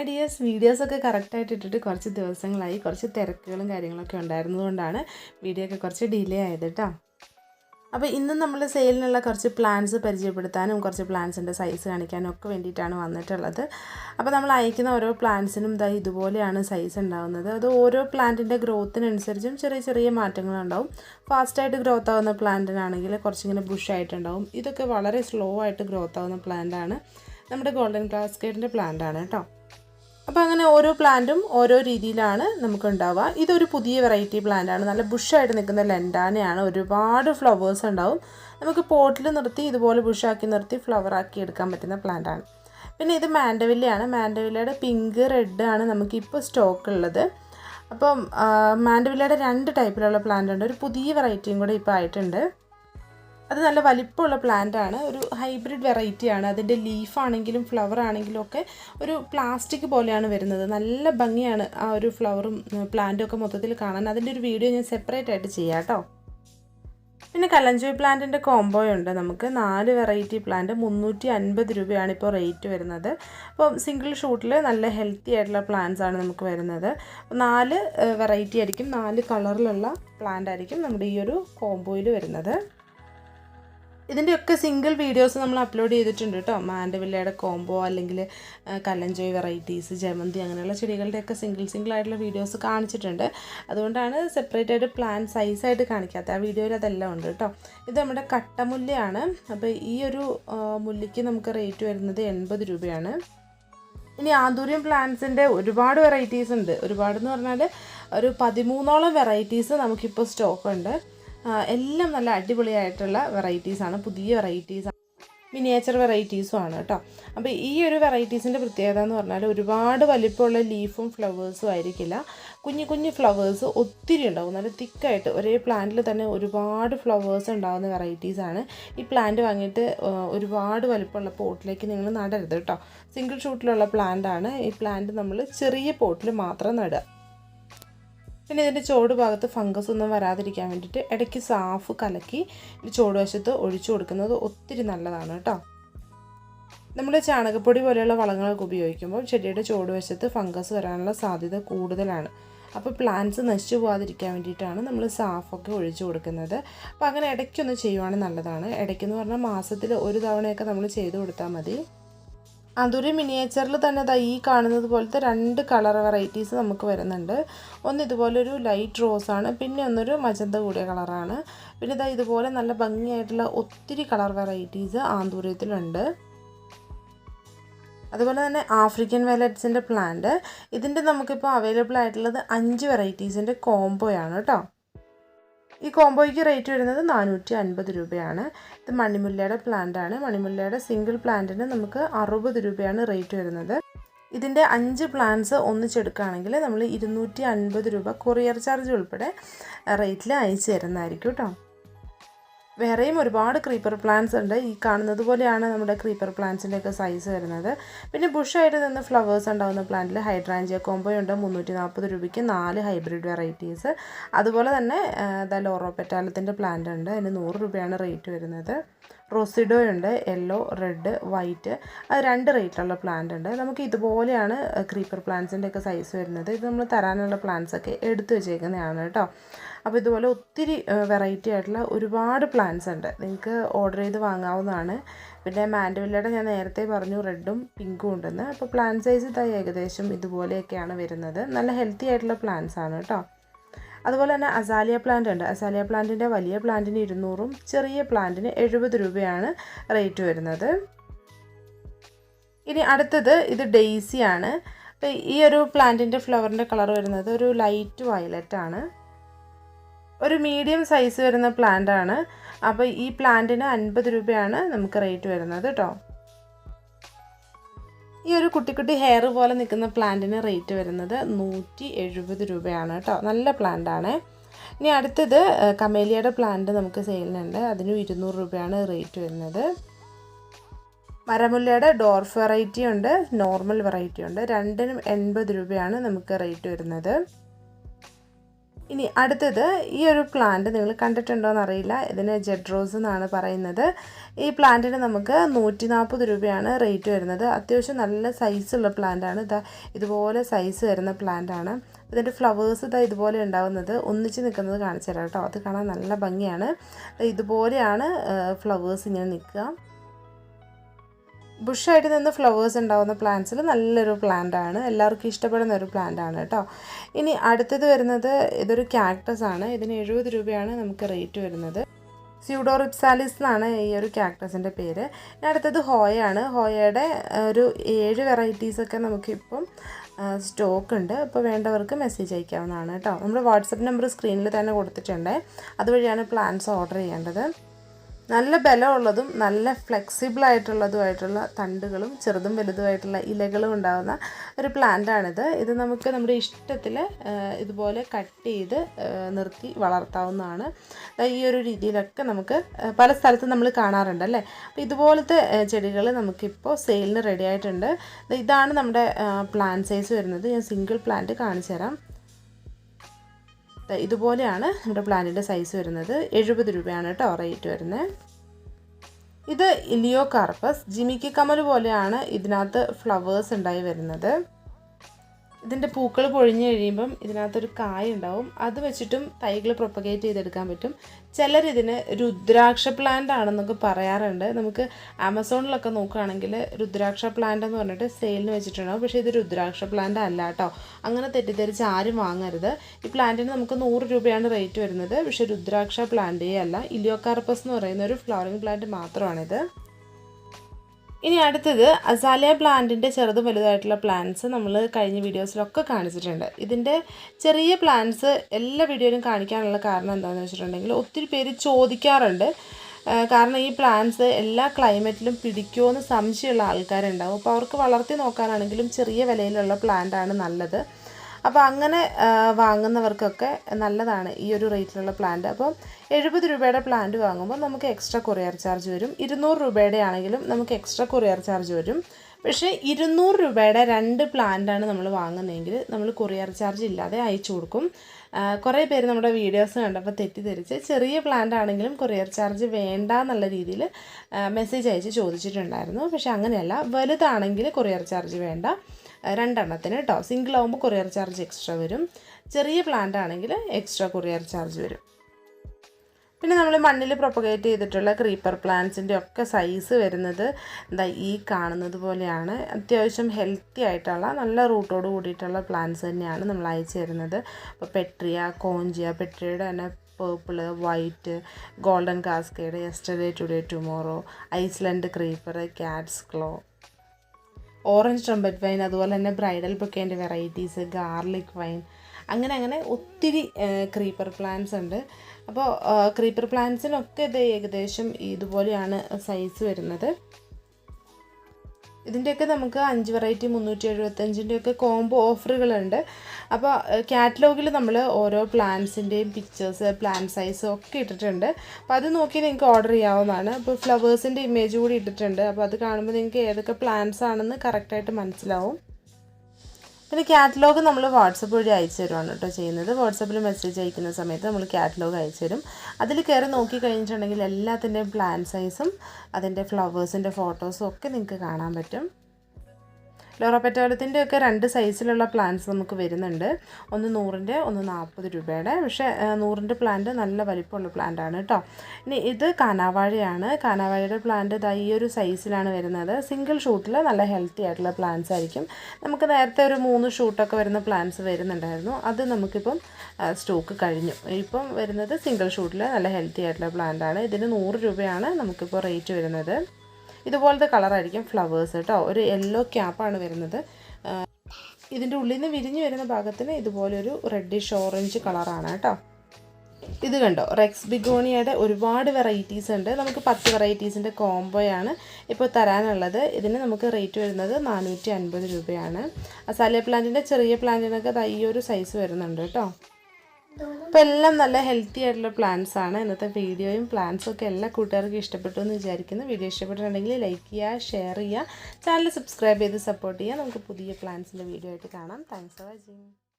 Hi dears വീഡിയോസൊക്കെ കറക്റ്റായിട്ട് ഇട്ടിട്ട് കുറച്ച് ദിവസങ്ങളായി. കുറച്ച് തിരക്കുകളും കാര്യങ്ങളൊക്കെ ഉണ്ടായിരുന്നതുകൊണ്ടാണ് വീഡിയോ ഒക്കെ കുറച്ച് ഡിലേ ആയത് കേട്ടോ അപ്പോൾ ഇന്ന് നമ്മൾ സെയിലിനുള്ള കുറച്ച് പ്ലാൻസ് പരിചയപ്പെടുത്താനും കുറച്ച് പ്ലാൻസിന്റെ സൈസ് കാണിക്കാനും ഒക്കെ വേണ്ടിയിട്ടാണ് വന്നിട്ടുള്ളത്. അപ്പോൾ നമ്മൾ അയക്കുന്ന ഓരോ പ്ലാൻസിനും ഇതാ ഇതുപോലെയാണ് സൈസ് ഉണ്ടാകുന്നത് അത് ഓരോ പ്ലാന്റിന്റെ ഗ്രോത്തിനനുസരിച്ചും ചെറിയ ചെറിയ മാറ്റങ്ങളുണ്ടാവും. ഫാസ്റ്റായിട്ട് ഗ്രോത്ത് ആവുന്ന പ്ലാന്റിനാണെങ്കിൽ കുറച്ചിങ്ങനെ ബുഷായിട്ടുണ്ടാവും. ഇതൊക്കെ വളരെ സ്ലോ ആയിട്ട് ഗ്രോത്ത് ആവുന്ന പ്ലാന്റാണ്. നമ്മുടെ ഗോൾഡൻ കാസ്കേഡിന്റെ പ്ലാന്റ് ആണ് കേട്ടോ അപ്പോൾ അങ്ങനെ ഓരോ പ്ലാന്റും ഓരോ രീതിയിലാണ് നമുക്ക് ഉണ്ടാവുക ഇതൊരു പുതിയ വെറൈറ്റി പ്ലാന്റാണ് നല്ല ബുഷായിട്ട് നിൽക്കുന്ന ലെൻഡാനയാണ് ഒരുപാട് ഫ്ലവേഴ്സ് ഉണ്ടാവും. നമുക്ക് പോട്ടിൽ നിർത്തി ഇതുപോലെ ബുഷാക്കി നിർത്തി ഫ്ലവർ ആക്കി എടുക്കാൻ പറ്റുന്ന പ്ലാന്റാണ് പിന്നെ ഇത് മാൻഡവില്ലയാണ്. മാൻഡവില്ലയുടെ പിങ്ക് റെഡ് ആണ് നമുക്കിപ്പോൾ സ്റ്റോക്ക് ഉള്ളത്. അപ്പം മാൻഡവില്ലയുടെ രണ്ട് ടൈപ്പിലുള്ള പ്ലാന്റ് ഉണ്ട്. ഒരു പുതിയ വെറൈറ്റിയും കൂടെ ഇപ്പോൾ ആയിട്ടുണ്ട്. അത് നല്ല വലിപ്പമുള്ള പ്ലാന്റ് ആണ്. ഒരു ഹൈബ്രിഡ് വെറൈറ്റി ആണ്. അതിന്റെ ലീഫാണെങ്കിലും ഫ്ലവർ ആണെങ്കിലും ഒക്കെ ഒരു പ്ലാസ്റ്റിക് പോലെയാണ് വരുന്നത്. നല്ല ഭംഗിയാണ് ആ ഒരു ഫ്ലവറും പ്ലാന്റും ഒക്കെ മൊത്തത്തിൽ കാണാൻ. അതിന്റെ ഒരു വീഡിയോ ഞാൻ സെപ്പറേറ്റ് ആയിട്ട് ചെയ്യാം കേട്ടോ. പിന്നെ കലഞ്ചോയ് പ്ലാന്റിന്റെ കോംബോ ഉണ്ട്. നമുക്ക് നാല് വെറൈറ്റി പ്ലാന്റ് മുന്നൂറ്റി അൻപത് രൂപയാണ് ഇപ്പോൾ റേറ്റ് വരുന്നത്. അപ്പോൾ സിംഗിൾ ഷൂട്ടിൽ നല്ല ഹെൽത്തി ആയിട്ടുള്ള പ്ലാന്റ്സ് ആണ് നമുക്ക് വരുന്നത്. നാല് വെറൈറ്റി ആയിരിക്കും. നാല് കളറിലുള്ള പ്ലാന്റ് ആയിരിക്കും നമ്മുടെ ഈ ഒരു കോംബോയിൽ വരുന്നത്. ഇതിന്റെയൊക്കെ സിംഗിൾ വീഡിയോസ് നമ്മൾ അപ്ലോഡ് ചെയ്തിട്ടുണ്ട് കേട്ടോ. മാൻഡവില്ലയുടെ കോംബോ അല്ലെങ്കിൽ കല്ലഞ്ചോയ് വെറൈറ്റീസ് ജമന്തി അങ്ങനെയുള്ള ചെടികളുടെയൊക്കെ സിംഗിൾ സിംഗിൾ ആയിട്ടുള്ള വീഡിയോസ് കാണിച്ചിട്ടുണ്ട്. അതുകൊണ്ടാണ് സെപ്പറേറ്റ് ആയിട്ട് പ്ലാൻ സൈസായിട്ട് കാണിക്കാത്തത്. ആ വീഡിയോയിൽ അതെല്ലാം ഉണ്ട് കേട്ടോ. ഇത് നമ്മുടെ കട്ടമുല്ലയാണ് അപ്പോൾ ഈ ഒരു മുല്ലയ്ക്ക് നമുക്ക് റേറ്റ് വരുന്നത് എൺപത് രൂപയാണ്. ഇനി ആന്തൂര്യം പ്ലാന്റ്സിന്റെ ഒരുപാട് വെറൈറ്റീസ് ഉണ്ട്. ഒരുപാടെന്ന് പറഞ്ഞാൽ ഒരു പതിമൂന്നോളം വെറൈറ്റീസ് നമുക്കിപ്പോൾ സ്റ്റോക്ക് ഉണ്ട്. എല്ലാം നല്ല അടിപൊളിയായിട്ടുള്ള വെറൈറ്റീസാണ് പുതിയ വെറൈറ്റീസ് മിനിയേച്ചർ വെറൈറ്റീസും ആണ് കേട്ടോ. അപ്പോൾ ഈ ഒരു വെറൈറ്റീസിന്റെ പ്രത്യേകത എന്ന് പറഞ്ഞാൽ ഒരുപാട് വലിപ്പമുള്ള ലീഫും ഫ്ലവേഴ്സും ആയിരിക്കില്ല. കുഞ്ഞു കുഞ്ഞു ഫ്ലവേഴ്സ് ഒത്തിരി ഉണ്ടാവും. നല്ല തിക്കായിട്ട് ഒരേ പ്ലാന്റിൽ തന്നെ ഒരുപാട് ഫ്ലവേഴ്സ് ഉണ്ടാകുന്ന വെറൈറ്റീസാണ് ഈ പ്ലാന്റ് വാങ്ങിയിട്ട് ഒരുപാട് വലിപ്പമുള്ള പോട്ടിലേക്ക് നിങ്ങൾ നടരുത് കേട്ടോ. സിംഗിൾ ഷൂട്ടിലുള്ള ആണ്. ഈ പ്ലാന്റ് നമ്മൾ ചെറിയ പോട്ടിൽ മാത്രം നടുക. പിന്നെ ഇതിന്റെ ചോട് ഭാഗത്ത് ഫംഗസ് ഒന്നും വരാതിരിക്കാൻ വേണ്ടിയിട്ട് ഇടയ്ക്ക് സാഫ് കലക്കി ചോട് വശത്ത് ഒഴിച്ചു കൊടുക്കുന്നത് ഒത്തിരി നല്ലതാണ് കേട്ടോ. നമ്മൾ ചാണകപ്പൊടി പോലെയുള്ള വളങ്ങളൊക്കെ ഉപയോഗിക്കുമ്പോൾ ചെടിയുടെ ചോട് വശത്ത് ഫംഗസ് വരാനുള്ള സാധ്യത കൂടുതലാണ്. അപ്പോൾ പ്ലാന്റ്സ് നശിച്ചു പോകാതിരിക്കാൻ വേണ്ടിയിട്ടാണ് നമ്മൾ സാഫൊക്കെ ഒഴിച്ചു കൊടുക്കുന്നത്. അപ്പോൾ അങ്ങനെ ഇടയ്ക്കൊന്ന് ചെയ്യുവാണെങ്കിൽ നല്ലതാണ്. ഇടയ്ക്കെന്ന് പറഞ്ഞാൽ മാസത്തിൽ ഒരു തവണയൊക്കെ നമ്മൾ ചെയ്ത് കൊടുത്താൽ മതി. അതൊരു മിനിയേച്ചറിൽ തന്നെ ദാ ഈ കാണുന്നത് പോലത്തെ രണ്ട് കളർ വെറൈറ്റീസ് നമുക്ക് വരുന്നുണ്ട്. ഒന്ന് ഇതുപോലൊരു ലൈറ്റ് റോസാണ് പിന്നെ ഒന്നൊരു മജന്ത കൂടിയ കളറാണ് പിന്നെ ഇതാ ഇതുപോലെ നല്ല ഭംഗിയായിട്ടുള്ള ഒത്തിരി കളർ വെറൈറ്റീസ് ആന്തൂര്യത്തിലുണ്ട് അതുപോലെ തന്നെ ആഫ്രിക്കൻ വയലറ്റ്സിന്റെ പ്ലാന്റ് ഇതിന്റെ നമുക്കിപ്പോൾ അവൈലബിൾ ആയിട്ടുള്ളത് അഞ്ച് വെറൈറ്റീസിന്റെ കോംബോയാണ് കേട്ടോ ഈ കോംബോയ്ക്ക് റേറ്റ് വരുന്നത് നാനൂറ്റി അൻപത് രൂപയാണ്. മണിമുല്ലയുടെ പ്ലാന്റ് ആണ്. മണിമുല്ലയുടെ സിംഗിൾ പ്ലാന്റിന് നമുക്ക് അറുപത് രൂപയാണ് റേറ്റ് വരുന്നത്. ഇതിന്റെ അഞ്ച് പ്ലാന്റ്സ് ഒന്നിച്ചെടുക്കുകയാണെങ്കിൽ നമ്മൾ ഇരുന്നൂറ്റി അൻപത് രൂപ കൊറിയർ ചാർജ് ഉൾപ്പെടെ റേറ്റിൽ അയച്ചു തരുന്നതായിരിക്കും കേട്ടോ വേറെയും ഒരുപാട് ക്രീപ്പർ പ്ലാന്റ്സ് ഉണ്ട്. ഈ കാണുന്നത് പോലെയാണ് നമ്മുടെ ക്രീപ്പർ പ്ലാന്റ്സിന്റെയൊക്കെ സൈസ് വരുന്നത്. പിന്നെ ബുഷായിട്ട് നിന്ന് ഫ്ലവേഴ്സ് ഉണ്ടാകുന്ന പ്ലാന്റിൽ ഹൈഡ്രാഞ്ചിയ കോമ്പോ ഉണ്ട്. മുന്നൂറ്റി നാൽപ്പത് രൂപയ്ക്ക് നാല് ഹൈബ്രിഡ് വെറൈറ്റീസ് അതുപോലെ തന്നെ ദ ലോറോപെറ്റാലത്തിന്റെ പ്ലാന്റ് ഉണ്ട്. അതിന് നൂറ് രൂപയാണ് റേറ്റ് വരുന്നത്. റോസിഡോ ഉണ്ട്. യെല്ലോ റെഡ് വൈറ്റ് അത് രണ്ട് റേറ്റിലുള്ള പ്ലാന്റ് ഉണ്ട്. നമുക്ക് ഇതുപോലെയാണ് ക്രീപ്പർ പ്ലാന്റ്സിന്റെ ഒക്കെ സൈസ് വരുന്നത്. ഇത് നമ്മൾ തരാനുള്ള പ്ലാന്റ്സ് ഒക്കെ എടുത്തു വെച്ചേക്കുന്നതാണ് കേട്ടോ. അപ്പോൾ ഇതുപോലെ ഒത്തിരി വെറൈറ്റി ആയിട്ടുള്ള ഒരുപാട് പ്ലാന്റ്സ് ഉണ്ട്. നിങ്ങൾക്ക് ഓർഡർ ചെയ്ത് വാങ്ങാവുന്നതാണ്. പിന്നെ മാൻഡവില്ലയുടെ ഞാൻ നേരത്തെ പറഞ്ഞു റെഡും പിങ്കും ഉണ്ടെന്ന്. അപ്പോൾ പ്ലാന്റ് സൈസ് തായി ഏകദേശം ഇതുപോലെയൊക്കെയാണ് വരുന്നത്. നല്ല ഹെൽത്തി ആയിട്ടുള്ള പ്ലാന്റ്സ് ആണ് കേട്ടോ. അതുപോലെ തന്നെ അസാലിയ പ്ലാന്റ് ഉണ്ട്. അസാലിയ പ്ലാന്റിന്റെ വലിയ പ്ലാന്റിന് ഇരുന്നൂറും ചെറിയ പ്ലാന്റിന് എഴുപത് രൂപയാണ് റേറ്റ് വരുന്നത്. ഇനി അടുത്തത് ഇത് ഡെയ്സിയാണ് അപ്പോൾ ഈ ഒരു പ്ലാന്റിന്റെ ഫ്ലവറിന്റെ കളർ വരുന്നത് ഒരു ലൈറ്റ് വയലറ്റ് ആണ്. ഒരു മീഡിയം സൈസ് വരുന്ന പ്ലാന്റ് ആണ്. അപ്പോൾ ഈ പ്ലാന്റിന് അൻപത് രൂപയാണ് നമുക്ക് റേറ്റ് വരുന്നത് കേട്ടോ ഈ ഒരു കുട്ടിക്കുട്ടി കുട്ടി ഹെയർ പോലെ നിൽക്കുന്ന പ്ലാന്റിന് റേറ്റ് വരുന്നത് നൂറ്റി എഴുപത് രൂപയാണ് കേട്ടോ നല്ല പ്ലാന്റ് ആണ്. ഇനി അടുത്തത് കമേലിയയുടെ പ്ലാന്റ് നമുക്ക് സെയിലിനുണ്ട് അതിനും ഇരുന്നൂറ് രൂപയാണ് റേറ്റ് വരുന്നത്. മരമുല്ലയുടെ ഡോർഫ് വെറൈറ്റി ഉണ്ട്. നോർമൽ വെറൈറ്റി ഉണ്ട്. രണ്ടിനും എൺപത് രൂപയാണ് നമുക്ക് റേറ്റ് വരുന്നത്. ഇനി അടുത്തത് ഈ ഒരു പ്ലാന്റ് നിങ്ങൾ കണ്ടിട്ടുണ്ടോ എന്നറിയില്ല ഇതിന് ജെഡ് റോസ് എന്നാണ് പറയുന്നത്. ഈ പ്ലാന്റിന് നമുക്ക് നൂറ്റി നാൽപ്പത് രൂപയാണ് റേറ്റ് വരുന്നത്. അത്യാവശ്യം നല്ല സൈസുള്ള പ്ലാന്റാണ് ഇതാ ഇതുപോലെ സൈസ് വരുന്ന പ്ലാന്റാണ് ഇതിന്റെ ഫ്ലവേഴ്സ് ഇതാ ഇതുപോലെ ഉണ്ടാകുന്നത് ഒന്നിച്ച് നിൽക്കുന്നത് കാണിച്ചു തരാം കേട്ടോ. അത് കാണാൻ നല്ല ഭംഗിയാണ്. ഇതുപോലെയാണ് ഫ്ലവേഴ്സ് ഇങ്ങനെ നിൽക്കുക. ബുഷായിട്ട് നിന്ന് ഫ്ലവേഴ്സ് ഉണ്ടാകുന്ന പ്ലാന്റ്സിൽ നല്ലൊരു പ്ലാന്റ് ആണ്. എല്ലാവർക്കും ഇഷ്ടപ്പെടുന്ന ഒരു പ്ലാന്റ് ആണ് കേട്ടോ. ഇനി അടുത്തത് വരുന്നത് ഇതൊരു ക്യാക്ടസ് ആണ്. ഇതിന് എഴുപത് രൂപയാണ് നമുക്ക് റേറ്റ് വരുന്നത്. സ്യൂഡോറിപ്സാലിസ് എന്നാണ് ഈ ഒരു ക്യാക്ടസിന്റെ പേര്. അടുത്തത് ഹോയാണ് ഹോയയുടെ ഒരു ഏഴ് വെറൈറ്റീസൊക്കെ നമുക്കിപ്പം സ്റ്റോക്ക് ഉണ്ട്. അപ്പോൾ വേണ്ടവർക്ക് മെസ്സേജ് അയക്കാവുന്നതാണ് കേട്ടോ. നമ്മുടെ വാട്സപ്പ് നമ്പർ സ്ക്രീനിൽ തന്നെ കൊടുത്തിട്ടുണ്ട്. അതുവഴിയാണ് പ്ലാന്റ്സ് ഓർഡർ ചെയ്യേണ്ടത്. നല്ല ബലമുള്ളതും നല്ല ഫ്ലെക്സിബിൾ ആയിട്ടുള്ളതുമായിട്ടുള്ള തണ്ടുകളും ചെറുതും വലുതുമായിട്ടുള്ള ഇലകളും ഉണ്ടാകുന്ന ഒരു പ്ലാന്റാണിത്. ഇത് നമുക്ക് നമ്മുടെ ഇഷ്ടത്തിൽ ഇതുപോലെ കട്ട് ചെയ്ത് നിർത്തി വളർത്താവുന്നതാണ്. ഈ ഒരു രീതിയിലൊക്കെ നമുക്ക് പല സ്ഥലത്തും നമ്മൾ കാണാറുണ്ട് അല്ലേ? അപ്പോൾ ഇതുപോലത്തെ ചെടികൾ നമുക്കിപ്പോൾ സെയിലിന് റെഡി ആയിട്ടുണ്ട്. ഇതാണ് നമ്മുടെ പ്ലാന്റ് സൈസ് വരുന്നത്. ഞാൻ സിംഗിൾ പ്ലാന്റ് കാണിച്ചു തരാം ഇതുപോലെയാണ് നമ്മുടെ പ്ലാന്റിന്റെ സൈസ് വരുന്നത്. എഴുപത് രൂപയാണ് കേട്ടോ റേറ്റ് വരുന്നത്. ഇത് ഇലിയോ കാർപ്പസ് ജിമിക്കി കമൽ പോലെയാണ് ഇതിനകത്ത് ഫ്ലവേഴ്സ് ഉണ്ടായി വരുന്നത്. ഇതിന്റെ പൂക്കൾ പൊഴിഞ്ഞു കഴിയുമ്പം ഇതിനകത്തൊരു കായ ഉണ്ടാവും. അത് വെച്ചിട്ടും തൈകൾ പ്രൊപ്പഗേറ്റ് ചെയ്തെടുക്കാൻ പറ്റും. ചിലർ ഇതിന് രുദ്രാക്ഷ പ്ലാന്റ് ആണെന്നൊക്കെ പറയാറുണ്ട്. നമുക്ക് ആമസോണിലൊക്കെ നോക്കുകയാണെങ്കിൽ രുദ്രാക്ഷ പ്ലാന്റ് എന്ന് പറഞ്ഞിട്ട് സെയിലിന് വെച്ചിട്ടുണ്ടാവും. പക്ഷേ ഇത് രുദ്രാക്ഷ പ്ലാന്റ് അല്ല കേട്ടോ. അങ്ങനെ തെറ്റിദ്ധരിച്ച് ആരും വാങ്ങരുത്. ഈ പ്ലാന്റിന് നമുക്ക് നൂറ് രൂപയാണ് റേറ്റ് വരുന്നത്. പക്ഷേ രുദ്രാക്ഷ പ്ലാന്റേ അല്ല. ഇലിയോകാർപ്പസ് എന്ന് പറയുന്ന ഒരു ഫ്ലവറിംഗ് പ്ലാന്റ് മാത്രമാണിത്. ഇനി അടുത്തത് അസാലിയ പ്ലാന്റിന്റെ ചെറുതും വലുതായിട്ടുള്ള പ്ലാന്റ്സ് നമ്മൾ കഴിഞ്ഞ വീഡിയോസിലൊക്കെ കാണിച്ചിട്ടുണ്ട്. ഇതിന്റെ ചെറിയ പ്ലാന്റ്സ് എല്ലാ വീഡിയോയിലും കാണിക്കാനുള്ള കാരണം എന്താണെന്ന് വെച്ചിട്ടുണ്ടെങ്കിൽ ഒത്തിരി പേര് ചോദിക്കാറുണ്ട്. കാരണം ഈ പ്ലാന്റ്സ് എല്ലാ ക്ലൈമറ്റിലും പിടിക്കുമോ എന്ന് സംശയമുള്ള ആൾക്കാരുണ്ടാവും. അപ്പോൾ അവർക്ക് വളർത്തി നോക്കാനാണെങ്കിലും ചെറിയ വിലയിലുള്ള പ്ലാന്റാണ് നല്ലത്. അപ്പോൾ അങ്ങനെ വാങ്ങുന്നവർക്കൊക്കെ നല്ലതാണ് ഈ ഒരു റേറ്റിലുള്ള പ്ലാന്റ് അപ്പം എഴുപത് രൂപയുടെ പ്ലാന്റ് വാങ്ങുമ്പോൾ നമുക്ക് എക്സ്ട്രാ കൊറിയർ ചാർജ് വരും. ഇരുന്നൂറ് രൂപയുടെ ആണെങ്കിലും നമുക്ക് എക്സ്ട്രാ കൊറിയർ ചാർജ് വരും. പക്ഷേ ഇരുന്നൂറ് രൂപയുടെ രണ്ട് പ്ലാന്റാണ് നമ്മൾ വാങ്ങുന്നതെങ്കിൽ നമ്മൾ കൊറിയർ ചാർജ് ഇല്ലാതെ അയച്ചു കൊടുക്കും. കുറേ പേര് നമ്മുടെ വീഡിയോസ് കണ്ടപ്പോൾ തെറ്റിദ്ധരിച്ച് ചെറിയ പ്ലാന്റ് ആണെങ്കിലും കൊറിയർ ചാർജ് വേണ്ട എന്നുള്ള രീതിയിൽ മെസ്സേജ് അയച്ച് ചോദിച്ചിട്ടുണ്ടായിരുന്നു. പക്ഷേ അങ്ങനെയല്ല വലുതാണെങ്കിൽ കൊറിയർ ചാർജ് വേണ്ട. രണ്ടെണ്ണത്തിന് കേട്ടോ സിംഗിൾ ആകുമ്പോൾ കൊറിയർ ചാർജ് എക്സ്ട്രാ വരും. ചെറിയ പ്ലാന്റ് ആണെങ്കിൽ എക്സ്ട്രാ കൊറിയർ ചാർജ് വരും. പിന്നെ നമ്മൾ മണ്ണിൽ പ്രൊപ്പഗേറ്റ് ചെയ്തിട്ടുള്ള ക്രീപ്പർ പ്ലാന്റ്സിന്റെ ഒക്കെ സൈസ് വരുന്നത് എന്താ ഈ കാണുന്നത് പോലെയാണ്. അത്യാവശ്യം ഹെൽത്തി ആയിട്ടുള്ള നല്ല റൂട്ടോട് കൂടിയിട്ടുള്ള പ്ലാന്റ്സ് തന്നെയാണ് നമ്മൾ അയച്ചു തരുന്നത്. അപ്പോൾ പെട്രിയ കോഞ്ചിയ പെട്രിയയുടെ തന്നെ purple white golden cascade yesterday today tomorrow island creeper cat's claw orange trumpet vine അതുപോലെ തന്നെ ബ്രൈഡൽ ബൊക്കേന്റെ വെറൈറ്റീസ് ഗാർലിക് വൈൻ അങ്ങനെ അങ്ങനെ ഒത്തിരി ക്രീപ്പർ പ്ലാന്റ്സ് ഉണ്ട്. അപ്പോൾ ക്രീപ്പർ പ്ലാന്റ്സിനൊക്കെ ഇത് ഏകദേശം ഇതുപോലെയാണ് സൈസ് വരുന്നത്. ഇതിന്റെയൊക്കെ നമുക്ക് അഞ്ച് വെറൈറ്റി മുന്നൂറ്റി എഴുപത്തഞ്ചിന്റെയൊക്കെ കോംബോ ഓഫറുകളുണ്ട് അപ്പോൾ കാറ്റലോഗിൽ നമ്മൾ ഓരോ പ്ലാന്റ്സിന്റെയും പിക്ചേഴ്സ് പ്ലാന്റ് സൈസും ഒക്കെ ഇട്ടിട്ടുണ്ട്. അപ്പോൾ അത് നോക്കി നിങ്ങൾക്ക് ഓർഡർ ചെയ്യാവുന്നതാണ്. അപ്പോൾ ഫ്ലവേഴ്സിന്റെ ഇമേജ് കൂടി ഇട്ടിട്ടുണ്ട്. അപ്പോൾ അത് കാണുമ്പോൾ നിങ്ങൾക്ക് ഏതൊക്കെ പ്ലാന്റ്സ് ആണെന്ന് കറക്റ്റായിട്ട് മനസ്സിലാവും. പിന്നെ കാറ്റലോഗ് നമ്മൾ വാട്സപ്പ് വഴി അയച്ചു തരുവാണ് കേട്ടോ ചെയ്യുന്നത്. വാട്സപ്പിൽ മെസ്സേജ് അയക്കുന്ന സമയത്ത് നമ്മൾ കാറ്റലോഗ് അയച്ചു തരും. അതിൽ കയറി നോക്കി കഴിഞ്ഞിട്ടുണ്ടെങ്കിൽ എല്ലാത്തിന്റെയും പ്ലാൻ സൈസും അതിന്റെ ഫ്ലവേഴ്സിന്റെ ഫോട്ടോസും ഒക്കെ നിങ്ങൾക്ക് കാണാൻ പറ്റും. ലോറോപെറ്റോളത്തിന്റെ ഒക്കെ രണ്ട് സൈസിലുള്ള പ്ലാന്റ്സ് നമുക്ക് വരുന്നുണ്ട്. ഒന്ന് നൂറിന്റെ ഒന്ന് നാൽപ്പത് രൂപയുടെ. പക്ഷേ നൂറിന്റെ പ്ലാന്റ് നല്ല വലിപ്പമുള്ള പ്ലാന്റ് ആണ് കേട്ടോ. ഇനി ഇത് കാനാവാഴയാണ്. കാനാവാഴയുടെ പ്ലാന്റ് ഇതാ ഈ ഒരു സൈസിലാണ് വരുന്നത്. സിംഗിൾ ഷൂട്ടിൽ നല്ല ഹെൽത്തി ആയിട്ടുള്ള പ്ലാന്റ്സ് ആയിരിക്കും. നമുക്ക് നേരത്തെ ഒരു മൂന്ന് ഷൂട്ടൊക്കെ വരുന്ന പ്ലാന്റ്സ് വരുന്നുണ്ടായിരുന്നു. അത് നമുക്കിപ്പം സ്റ്റോക്ക് കഴിഞ്ഞു. ഇപ്പം വരുന്നത് സിംഗിൾ ഷൂട്ടിൽ നല്ല ഹെൽത്തി ആയിട്ടുള്ള പ്ലാന്റ് ആണ് ഇതിന് നൂറ് രൂപയാണ് നമുക്കിപ്പോൾ റേറ്റ് വരുന്നത്. ഇതുപോലത്തെ കളറായിരിക്കും ഫ്ലവേഴ്സ് കേട്ടോ. ഒരു യെല്ലോ ക്യാപ്പാണ് വരുന്നത്. ഇതിന്റെ ഉള്ളിൽ നിന്ന് വിരിഞ്ഞു വരുന്ന ഭാഗത്തിന് ഇതുപോലൊരു റെഡിഷ് ഓറഞ്ച് കളറാണ് കേട്ടോ. ഇത് കണ്ടോ? റെക്സ് ബിഗോണിയയുടെ ഒരുപാട് വെറൈറ്റീസ് ഉണ്ട്. നമുക്ക് പത്ത് വെറൈറ്റീസിന്റെ കോംബോയാണ് ഇപ്പോൾ തരാനുള്ളത്. ഇതിന് നമുക്ക് റേറ്റ് വരുന്നത് നാനൂറ്റി അൻപത് രൂപയാണ്. അസാലിയ പ്ലാന്റിന്റെ ചെറിയ പ്ലാന്റിനൊക്കെ ഈ ഒരു സൈസ് വരുന്നുണ്ട് കേട്ടോ. അപ്പോൾ എല്ലാം നല്ല ഹെൽത്തി ആയിട്ടുള്ള പ്ലാന്റ്സ് ആണ്. ഇന്നത്തെ വീഡിയോയും പ്ലാന്റ്സും ഒക്കെ എല്ലാ കൂട്ടുകാർക്കും ഇഷ്ടപ്പെട്ടു എന്ന് വിചാരിക്കുന്നു. വീഡിയോ ഇഷ്ടപ്പെട്ടിട്ടുണ്ടെങ്കിൽ ലൈക്ക് ചെയ്യുക ഷെയർ ചെയ്യുക. ചാനൽ സബ്സ്ക്രൈബ് ചെയ്ത് സപ്പോർട്ട് ചെയ്യുക. നമുക്ക് പുതിയ പ്ലാന്റ്സിന്റെ വീഡിയോ ആയിട്ട് കാണാം. Thanks for watching